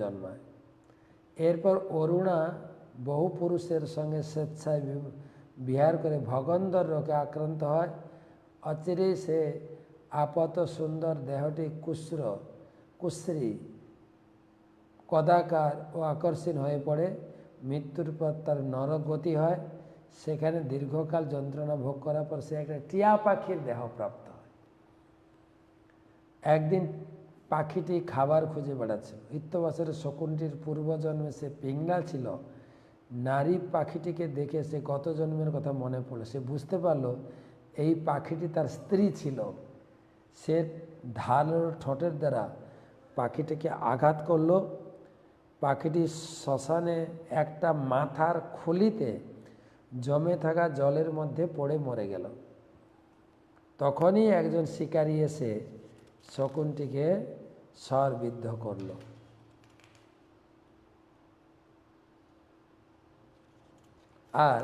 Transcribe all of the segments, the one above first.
জন্মায়। এরপর অরুণা বহু পুরুষের সঙ্গে স্বেচ্ছায় বিহার করে ভগন্দর রোগে আক্রান্ত হয়। অচিরে সে আপাত সুন্দর দেহটি কুশ্র, কুশ্রী, কদাকার ও আকর্ষণ হয়ে পড়ে। মৃত্যুর পর তার নরগতি হয়। সেখানে দীর্ঘকাল যন্ত্রণা ভোগ করার পর সে একটা টিয়া পাখির দেহ প্রাপ্ত হয়। একদিন পাখিটি খাবার খুঁজে বেড়াচ্ছিল। ইত্যবসের শকুনটির পূর্বজন্মে সে পিংলা ছিল। নারী পাখিটিকে দেখে সে গত জন্মের কথা মনে পড়ল। সে বুঝতে পারল এই পাখিটি তার স্ত্রী ছিল। সে ঢাল ঠোঁটের দ্বারা পাখিটিকে আঘাত করল। পাখিটি শ্মশানে একটা মাথার খুলিতে জমে থাকা জলের মধ্যে পড়ে মরে গেল। তখনই একজন শিকারী এসে শকুনটিকে সরবিদ্ধ করল। আর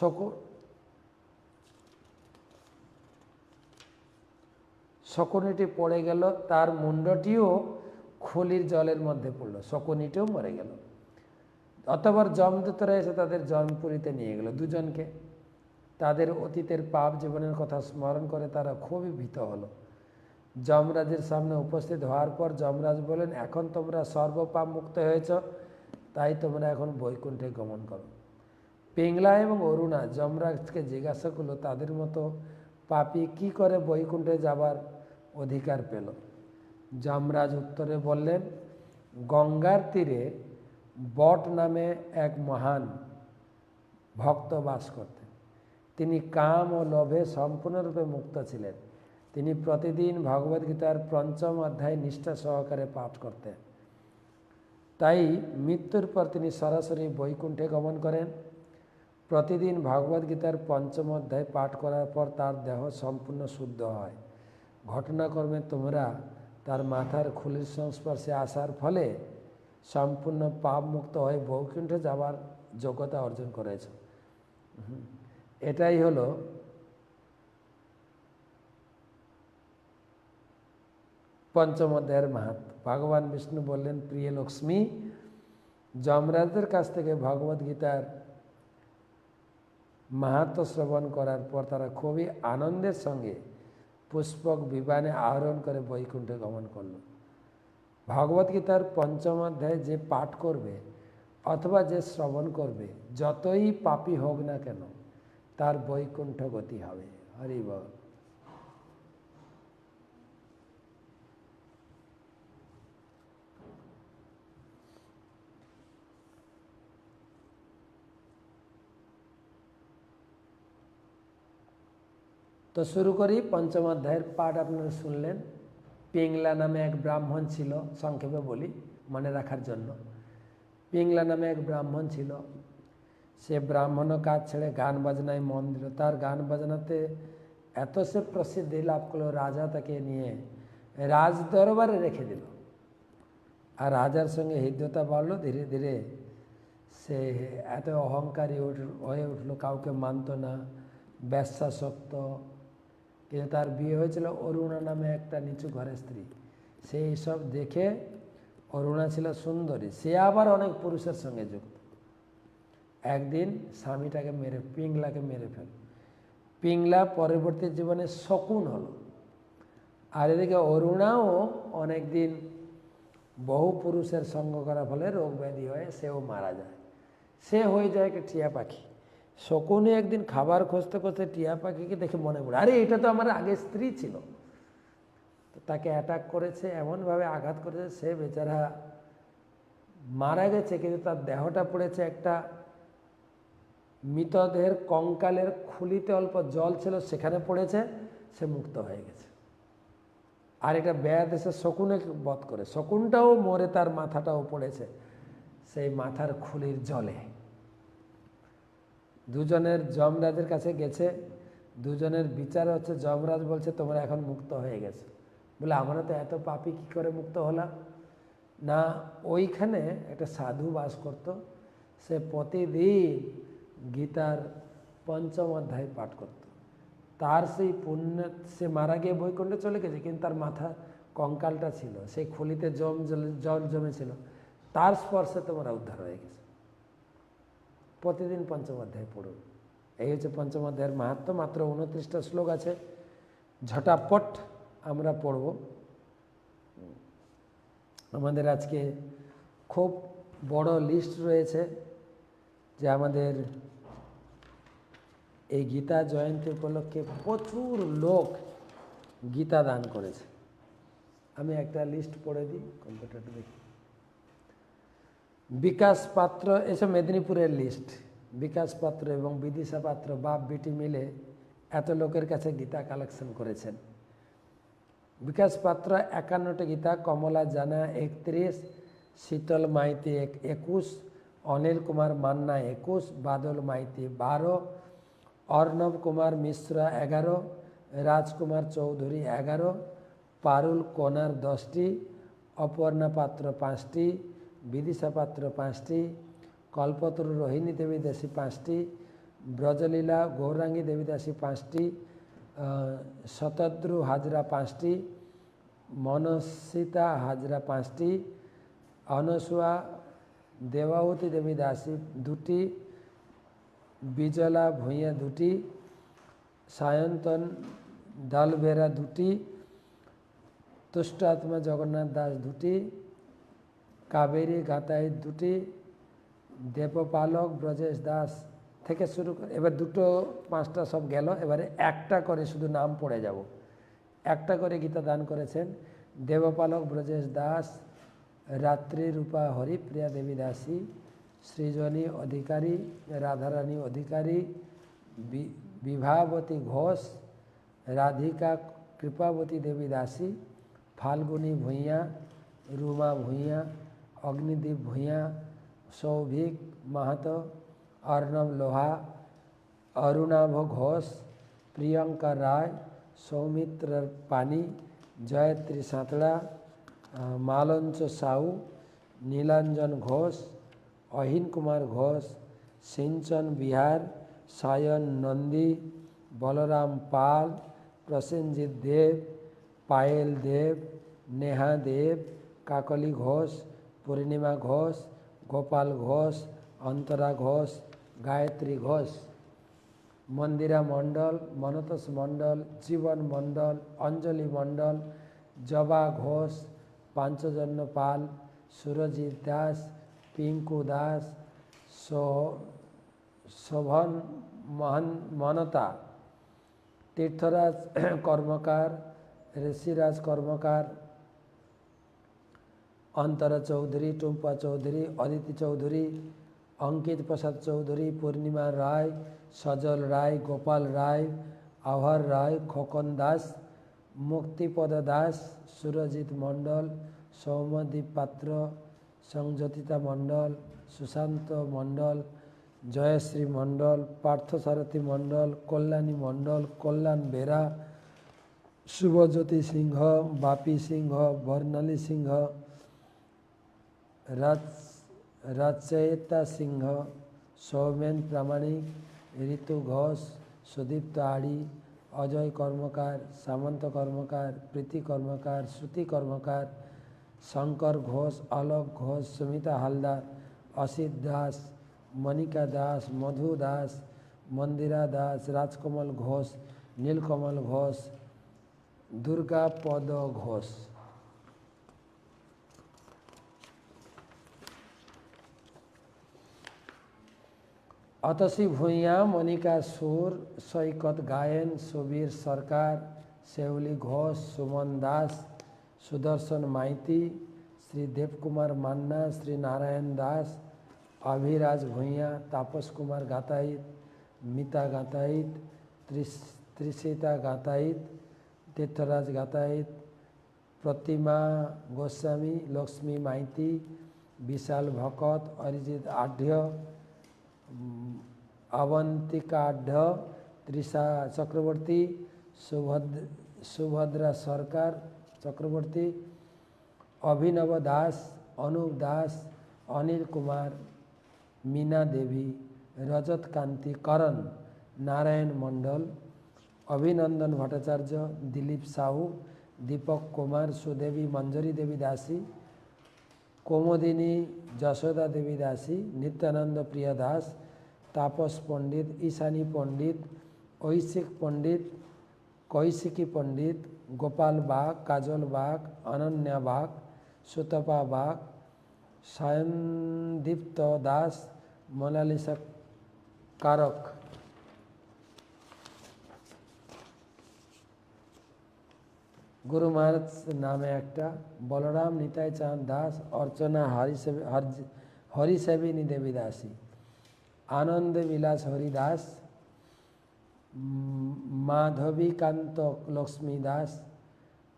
শকুন, শকুনিটি পড়ে গেল, তার মুন্ডটিও খলির জলের মধ্যে পড়ল, শকুনিটিও মরে গেল। অতবার যমদূতরা এসে তাদের জন্মপুরীতে নিয়ে গেল দুজনকে। তাদের অতীতের পাপ জীবনের কথা স্মরণ করে তারা খুবই ভীত হলো। যমরাজের সামনে উপস্থিত হওয়ার পর যমরাজ বলেন, এখন তোমরা সর্বপাপ মুক্ত হয়েছ, তাই তোমরা এখন বৈকুণ্ঠে গমন করো। পিংলা এবং অরুণা যমরাজকে জিজ্ঞাসা করল, তাদের মতো পাপি কি করে বৈকুণ্ঠে যাবার অধিকার পেল? যমরাজ উত্তরে বললেন, গঙ্গার তীরে বট নামে এক মহান ভক্ত বাস করতেন। তিনি কাম ও লোভে সম্পূর্ণরূপে মুক্ত ছিলেন। তিনি প্রতিদিন ভগবদ্গীতার পঞ্চম অধ্যায় নিষ্ঠা সহকারে পাঠ করতেন। তাই মৃত্যুর পর তিনি সরাসরি বৈকুণ্ঠে গমন করেন। প্রতিদিন ভগবদ্গীতার পঞ্চম অধ্যায় পাঠ করার পর তার দেহ সম্পূর্ণ শুদ্ধ হয়। ঘটনাক্রমে তোমরা তার মাথার খুলির সংস্পর্শে আসার ফলে সম্পূর্ণ পাপ মুক্ত হয়ে বৈকুণ্ঠে যাবার যোগ্যতা অর্জন করেছ। এটাই হলো পঞ্চম অধ্যায়ের মাহাত্ম ভগবান বিষ্ণু বললেন, প্রিয় লক্ষ্মী যমরাজদের কাছ থেকে ভগবদ গীতার মাহাত্ম শ্রবণ করার পর তারা খুবই আনন্দের সঙ্গে পুষ্পক বিমানে আহরণ করে বৈকুণ্ঠে গমন করল। ভগবদ্গীতার পঞ্চম অধ্যায় যে পাঠ করবে অথবা যে শ্রবণ করবে, যতই পাপী হোক না কেন তার বৈকুণ্ঠ গতি হবে। হরি বল। তো শুরু করি, পঞ্চম অধ্যায়ের পাঠ আপনারা শুনলেন। পিংলা নামে এক ব্রাহ্মণ ছিল, সংক্ষেপে বলি, মনে রাখার জন্য। পিংলা নামে এক ব্রাহ্মণ ছিল সে ব্রাহ্মণ কাজ ছেড়ে গান বাজনায় মন দিল তার গান বাজনাতে এত সে প্রসিদ্ধি লাভ করল, রাজা তাকে নিয়ে রাজ দরবারে রেখে দিল। আর রাজার সঙ্গে হৃদ্যতা বাড়লো, ধীরে ধীরে সে এত অহংকারী হয়ে উঠল, কাউকে মানত না, ব্যবসাসক্ত। কিন্তু তার বিয়ে হয়েছিল অরুণা নামে একটা নিচু ঘরের স্ত্রী। সেই সব দেখে অরুণা ছিল সুন্দরী, সে আবার অনেক পুরুষের সঙ্গে যুক্ত। একদিন স্বামীটাকে মেরে, পিংলাকে মেরে ফেল। পিংলা পরবর্তী জীবনে শকুন হলো। আর এদিকে অরুণাও অনেকদিন বহু পুরুষের সঙ্গ করার ফলে রোগ ব্যাধি হয়ে সেও মারা যায়। সে হয়ে যায় একটা টিয়া পাখি। শকুনে একদিন খাবার খুঁজতে খুঁজতে টিয়া পাখিকে দেখে মনে পড়ে, আরে, এটা তো আমার আগে স্ত্রী ছিল। তাকে অ্যাটাক করেছে, এমনভাবে আঘাত করেছে, সে বেচারা মারা গেছে, কিন্তু তার দেহটা পড়েছে একটা মৃতদেহের কঙ্কালের খুলিতে অল্প জল ছিল, সেখানে পড়েছে, সে মুক্ত হয়ে গেছে। আর এটা ব্যাধ এসে শকুনে বধ করে, শকুনটাও মরে, তার মাথাটাও পড়েছে, সেই মাথার খুলির জলে। দুজনের যমরাজের কাছে গেছে, দুজনের বিচার হচ্ছে, যমরাজ বলছে, তোমরা এখন মুক্ত হয়ে গেছে। বলে, আমরা তো এত পাপি, কি করে মুক্ত হলাম? না, ওইখানে একটা সাধু বাস করত, সে প্রতিদিন গীতার পঞ্চম অধ্যায় পাঠ করত। তার সেই পুণ্য সে মারা গিয়ে বৈকুণ্ঠে চলে গেছে, কিন্তু তার মাথা কঙ্কালটা ছিল সেই খুলিতে জম জল- জমেছিল। তার স্পর্শে তোমরা উদ্ধার হয়ে গেছে। প্রতিদিন পঞ্চম অধ্যায় পড়ুন। এই হচ্ছে পঞ্চম অধ্যায়ের মাহাত্ম, মাত্র উনত্রিশটা শ্লোক আছে। ঝটাপট আমরা পড়ব। আমাদের আজকে খুব বড় লিস্ট রয়েছে যে আমাদের এই গীতা জয়ন্তী উপলক্ষে প্রচুর লোক গীতা দান করেছে। আমি একটা লিস্ট পড়ে দিই কম্পিউটারটা দেখি। বিকাশ পাত্র এসব মেদিনীপুরের লিস্ট বিকাশ পাত্র এবং বিদিশা পাত্র, বাপ বেটি মিলে এত লোকের কাছে গীতা কালেকশন করেছেন। বিকাশ পাত্র একান্নটি গীতা, কমলা জানা একত্রিশ, শীতল মাইতি এক একুশ, অনিল কুমার মান্না একুশ, বাদল মাইতি বারো অর্ণব কুমার মিশ্রা এগারো, রাজকুমার চৌধুরী এগারো, পারুল কোনার দশটি, অপর্ণা পাত্র পাঁচটি, বিদিশা পাত্র পাঁচটি, কল্পতরু রোহিণী দেবী দাসী পাঁচটি, ব্রজলীলা গৌরাঙ্গী দেবী দাসী পাঁচটি শতদ্রু হাজরা পাঁচটি, মনসিতা হাজরা পাঁচটি, অনসুয়া দেবাবতী দেবী দাসী দুটি বিজলা ভূঁইয়া দুটি, সায়ন্তন ডালবেরা দুটি তুষ্ট আত্মা জগন্নাথ দাস দুটি, কাবেরী গাতাই দুটি, দেবপালক ব্রজেশ দাস থেকে শুরু করে, এবার দুটো পাঁচটা সব গেল, এবারে একটা করে শুধু নাম পড়ে যাব। একটা করে গীতা দান করেছেন দেবপালক ব্রজেশ দাস রাত্রি রূপা হরিপ্রিয়া দেবী দাসী सृजनी अधिकारी राधा रानी अधिकारी विभावती घोष, राधिका कृपावती देवी दासी, फाल्गुनी भूया रूमा भूया अग्निदीप भूया सौभिक महतो, अर्णव लोहा, अरुणाभ घोष, प्रियंका राय, सौमित्र पानी जयत्री सातड़ा मालंच साहू, नीलांजन घोष ঘোষ অহিন কুমার ঘোষ, সিঞ্চন বিহার, সায়ন নন্দী, বলরাম পাল, প্রসেনজিৎ দেব, পায়েল দেব, নেহা দেব, কাকলি ঘোষ, পূর্ণিমা ঘোষ, গোপাল ঘোষ, অন্তরা ঘোষ, গায়ত্রী ঘোষ। মন্দিরা মণ্ডল, মনতোষ মণ্ডল, জীবন মণ্ডল, অঞ্জলি মণ্ডল, জবা ঘোষ, পাঞ্চজন্য পাল, সুরজিৎ पिङ्कु दास सो शोभन महन महनता। तीर्थराज कर्मकार ऋषिराज कर्मकार अन्तर चौधरी टुम्पा चौधरी अदिति चौधरी अङ्कित प्रसाद चौधरी पूर्णिमा राई सजल राई गोपाल राई आभर राई खोकन दास मुक्तिपद दास सुरजित मण्डल सौमदीप पात्र পাত্র সংজ্যোতিতা মণ্ডল, সুশান্ত মণ্ডল, জয়শ্রী মণ্ডল, পার্থসারথী মণ্ডল, কল্যাণী মণ্ডল, কল্যাণ বেরা, শুভজ্যোতি সিংহ, বাপি সিংহ, বর্ণালী সিংহ, রাজ, রাজচয়িতা সিংহ, সৌমেন প্রামাণিক, ঋতু ঘোষ, সুদীপ্ত আড়ি, অজয় কর্মকার, সামন্ত কর্মকার, প্রীতি কর্মকার, শ্রুতি কর্মকার शङ्कर घोष आलोक घोष सुमिता हालदार असित दास मनिका दास मधु दास मन्दिरा दास राजकमल घोष नीलकमल घोष दुर्गा पद घोष अतसी भुइँया मनिका सुर सैकत गायन सुबीर सरकार सेउली घोष सुमन दास सुदर्शन माइती श्री देव कुमार मान्ना, श्री नारायण दास, अभिराज भूया तापस कुमार गाताईत मीता गाताईत त्रिसिता गाताईत तीर्थराज गाताईत प्रतिमा गोस्वामी, लक्ष्मी माइती विशाल भकत, अरिजित आढ्य अवंतिकाढ़ त्रिषा चक्रवर्ती, सुभद्र, सुभद्रा सरकार चक्रवर्ती अभिनव दास अनुप दास अनिल कुमार मीना देवी रजत कांति, करण नारायण मण्डल अभिनन्दन भट्टाचार्य दिलीप साहु दीपक कुमार सुदेवी मञ्जरी देवी दासी कोमोदिनी जसोदा देवी दासी नित्यानन्द प्रिया दास तापस पण्डित ईशानी पण्डित ऐशिक पण्डित कैसिकी पण्डित কৌশিকী পণ্ডিত গোপাল বাগ কাজল bug Ananya bug Sutapa bug সায়নদীপ্ত Das Mona Lisa কারক গুরু মহারাজ নামে একটা বলরাম নিতাই চাঁদ দাস অর্চনা হরিসেবী হরিসেবিনী দেবী দাসী আনন্দ বিলাস হরিদাস উম, মাধবীকান্ত লক্ষ্মী দাস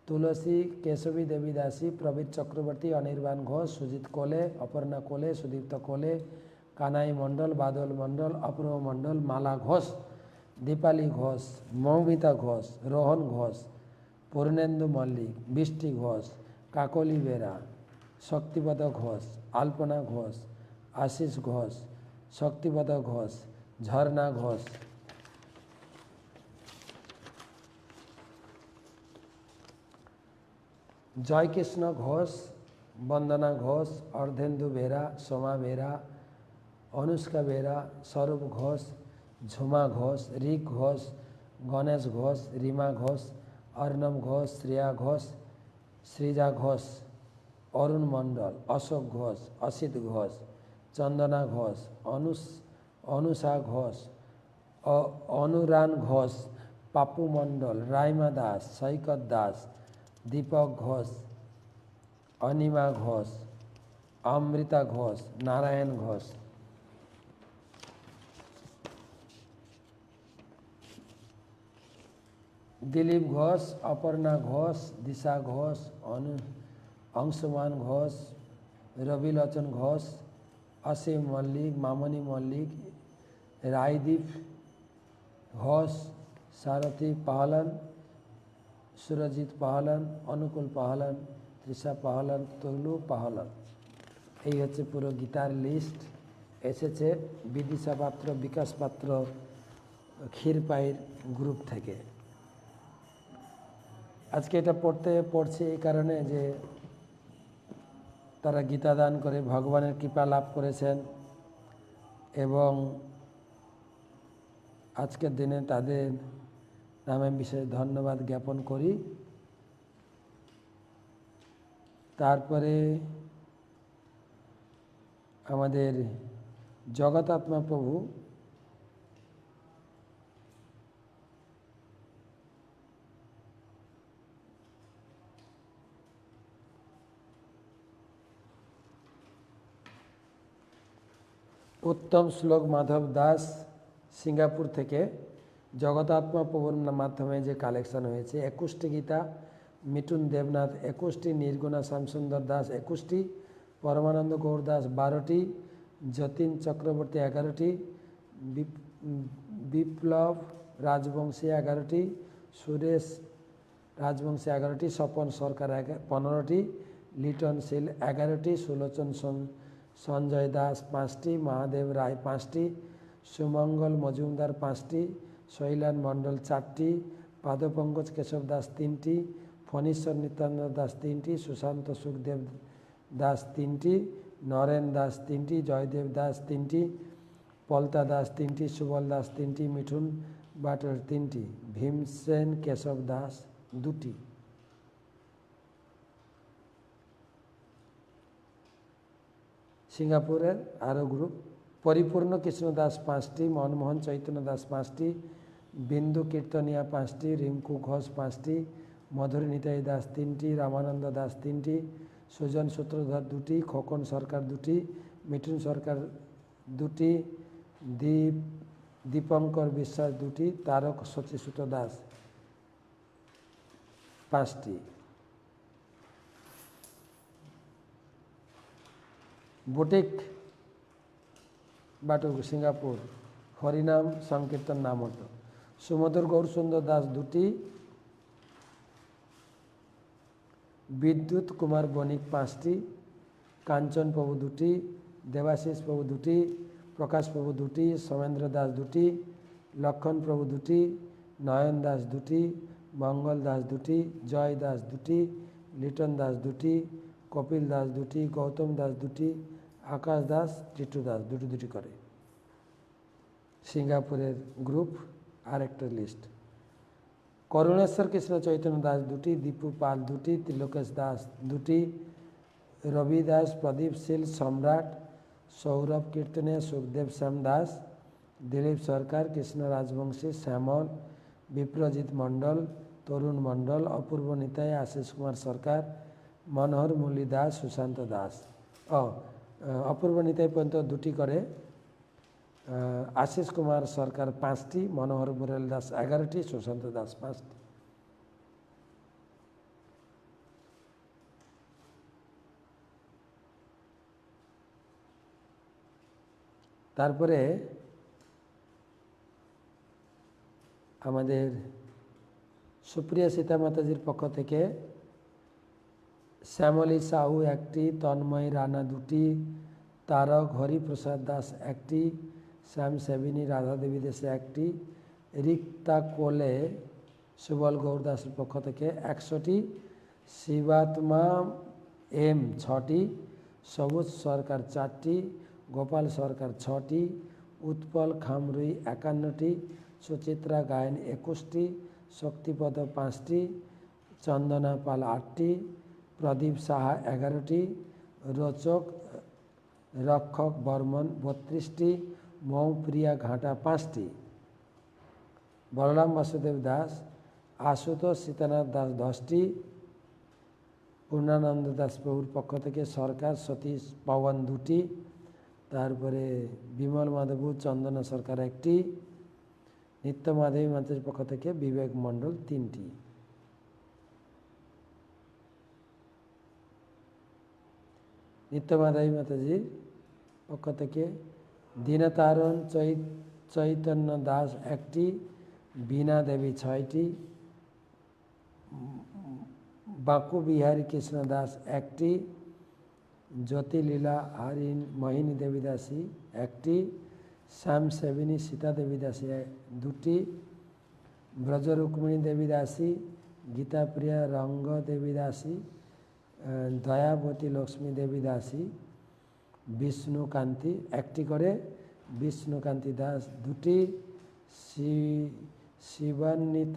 তুলসী কেশবী দেবী দাসী প্রবীর চক্রবর্তী, অনির্বাণ ঘোষ, সুজিত কোলে, অপর্ণা কোলে, সুদীপ্ত কোলে, কানাই মণ্ডল, বাদল মণ্ডল, অপূর্ব মণ্ডল, মালা ঘোষ, দীপালি ঘোষ, মৌমিতা ঘোষ, রোহন ঘোষ, পূর্ণেন্দু মল্লিক, বৃষ্টি ঘোষ, কাকলি বেরা, শক্তিপদ ঘোষ, আলপনা ঘোষ, আশিস ঘোষ, শক্তিপদ ঘোষ, ঝর্ণা ঘোষ। জয়কৃষ্ণ ঘোষ বন্দনা ঘোষ অর্ধেন্দু বেরা সোমা বেরা অনুষ্কা বেরা স্বরূপ ঘোষ ঝুমা ঘোষ রিক ঘোষ গণেশ ঘোষ রিমা ঘোষ অর্ণব ঘোষ শ্রেয়া ঘোষ সৃজা ঘোষ অরুণ মণ্ডল অশোক ঘোষ অসিত ঘোষ চন্দনা ঘোষ অনুষ অনুষা ঘোষ অ- অনুরান ঘোষ পাপু মণ্ডল রাইমা দাস সৈকত দাস দীপক ঘোষ অনিমা ঘোষ অমৃতা ঘোষ নারায়ণ ঘোষ দিলীপ ঘোষ অপর্ণা ঘোষ দিশা ঘোষ অনু অংশমান ঘোষ রবিলোচন ঘোষ অসীম মল্লিক মামনি মল্লিক রায়দীপ ঘোষ সারথী পাহলান সুরজিৎ পাহালান, অনুকূল পাহালান, তৃষা পাহালান তৈলু পাহালান। এই হচ্ছে পুরো গীতার লিস্ট এসেছে বিদিশা পাত্র, বিকাশ পাত্র ক্ষীরপাইয়ের গ্রুপ থেকে। আজকে এটা পড়তে, পড়ছি এই কারণে যে তারা গীতা দান করে, ভগবানের কৃপা লাভ করেছেন এবং আজকের দিনে তাদের নামে বিশেষ ধন্যবাদ জ্ঞাপন করি। তারপরে আমাদের জগতাত্মা প্রভু উত্তম শ্লোক মাধব দাস সিঙ্গাপুর থেকে জগতাত্মা প্রভুর মাধ্যমে যে কালেকশন হয়েছে, একুশটি গীতা, মিঠুন দেবনাথ, একুশটি নির্গুণা শ্যামসুন্দর দাস, একুশটি পরমানন্দ গৌর দাস, বারোটি, যতীন চক্রবর্তী এগারোটি, বিপ- বিপ্লব রাজবংশী এগারোটি, সুরেশ রাজবংশী এগারোটি, স্বপন সরকার পনেরোটি, লিটন শীল এগারোটি, সুলোচন সঞ্জয় দাস পাঁচটি, মহাদেব রায় পাঁচটি, সুমঙ্গল মজুমদার পাঁচটি শৈলান মণ্ডল চারটি, পাদপঙ্কজ কেশব দাস তিনটি, ফণীশ্বর নিত্যানন্দ দাস তিনটি, সুশান্ত সুখদেব দাস তিনটি, নরেন দাস তিনটি, জয়দেব দাস তিনটি, পলতা দাস তিনটি, সুবল দাস তিনটি, মিঠুন বাটর তিনটি, ভীমসেন কেশব দাস দুটি। সিঙ্গাপুরের আরও গ্রুপ, পরিপূর্ণ কৃষ্ণ দাস পাঁচটি, মনমোহন চৈতন্য দাস পাঁচটি বিন্দু কীর্তনিয়া পাঁচটি, রিঙ্কু ঘোষ পাঁচটি, মধুরী নিতাই দাস তিনটি, রামানন্দ দাস তিনটি, সুজন সূত্রধর দুটি, খোকন সরকার দুটি, মিঠুন সরকার দুটি, দীপ, দীপঙ্কর বিশ্বাস দুটি, তারক শচীসূত দাস পাঁচটি। বুটিক, বাটুক, সিঙ্গাপুর, হরিনাম, সংকীর্তন নামত সুমধুর গৌরসুন্দর দাস দুটি, বিদ্যুৎ কুমার বণিক পাঁচটি, কাঞ্চন প্রভু দুটি, দেবাশিস প্রভু দুটি, প্রকাশ প্রভু দুটি, সমেন্দ্র দাস দুটি, লক্ষণ প্রভু দুটি, নয়ন দাস দুটি, মঙ্গল দাস দুটি, জয় দাস দুটি, লিটন দাস দুটি, কপিল দাস দুটি, গৌতম দাস দুটি, আকাশ দাস টিটু দাস দুটি দুটি করে। সিঙ্গাপুরের গ্রুপ আর একটা লিস্ট করুণেশ্বর কৃষ্ণ চৈতন্য দাস দুটি দীপু পাল দুটি ত্রিলোকেশ দাস দুটি রবি দাস প্রদীপ শীল সম্রাট সৌরভ কীর্তনে সুখদেব শ্যাম দাস দিলীপ সরকার কৃষ্ণ রাজবংশী শ্যামল বিপ্রজিৎ মণ্ডল তরুণ মণ্ডল অপূর্ব নিতাই আশিস কুমার সরকার মনোহর মুরলী দাস সুশান্ত দাস ও অপূর্ব নিতাই পর্যন্ত দুটি করে আশিস কুমার সরকার পাঁচটি, মনোহর মুরাল দাস এগারোটি, সুশান্ত দাস পাঁচটি। তারপরে আমাদের সুপ্রিয়া সীতা মাতাজির পক্ষ থেকে শ্যামলী সাহু একটি, তন্ময় রানা দুটি, তারক হরিপ্রসাদ দাস একটি শ্যাম সেবিনী রাধা দেশে একটি রিক্তা কোলে সুবল গৌর দাসের পক্ষ থেকে একশোটি শিবাত্মা এম ছটি, সবুজ সরকার চারটি, গোপাল সরকার ছটি, উৎপল খামরুই একান্নটি, সুচিত্রা গায়ন একুশটি, শক্তিপদ পাঁচটি, চন্দনা পাল আটটি, প্রদীপ সাহা এগারোটি, রোচক রক্ষক বর্মন বত্রিশটি মৌপ্রিয়া ঘাটা পাঁচটি। বলরাম বাসুদেব দাস, আশুতোষ সীতানাথ দাস দশটি। পূর্ণানন্দ দাস প্রভুর পক্ষ থেকে সরকার, সতীশ পবন দুটি। তারপরে বিমল মাধবু চন্দনা সরকার একটি। নিত্য মাধবী মাতাজির পক্ষ থেকে বিবেক মণ্ডল তিনটি। নিত্য মাধবী মাতাজির পক্ষ থেকে দীনতারণ চৈতন্য দাস একটি বীণা দেবী ছয়টি বাঁকু বিহারী কৃষ্ণ দাস একটি জ্যোতিলীলা, হরিণ মোহিনী দেবী দাসী একটি শ্যাম সেবিনী সীতা দেবী দাসী দুটি ব্রজ রুক্মিণী দেবী দাসী, গীতাপ্রিয়া রঙ্গ দেবী দাসী দয়াবতী লক্ষ্মী দেবী দাসী বিষ্ণুকান্তি একটি করে বিষ্ণুকান্তি দাস দুটি শিবান্বিতা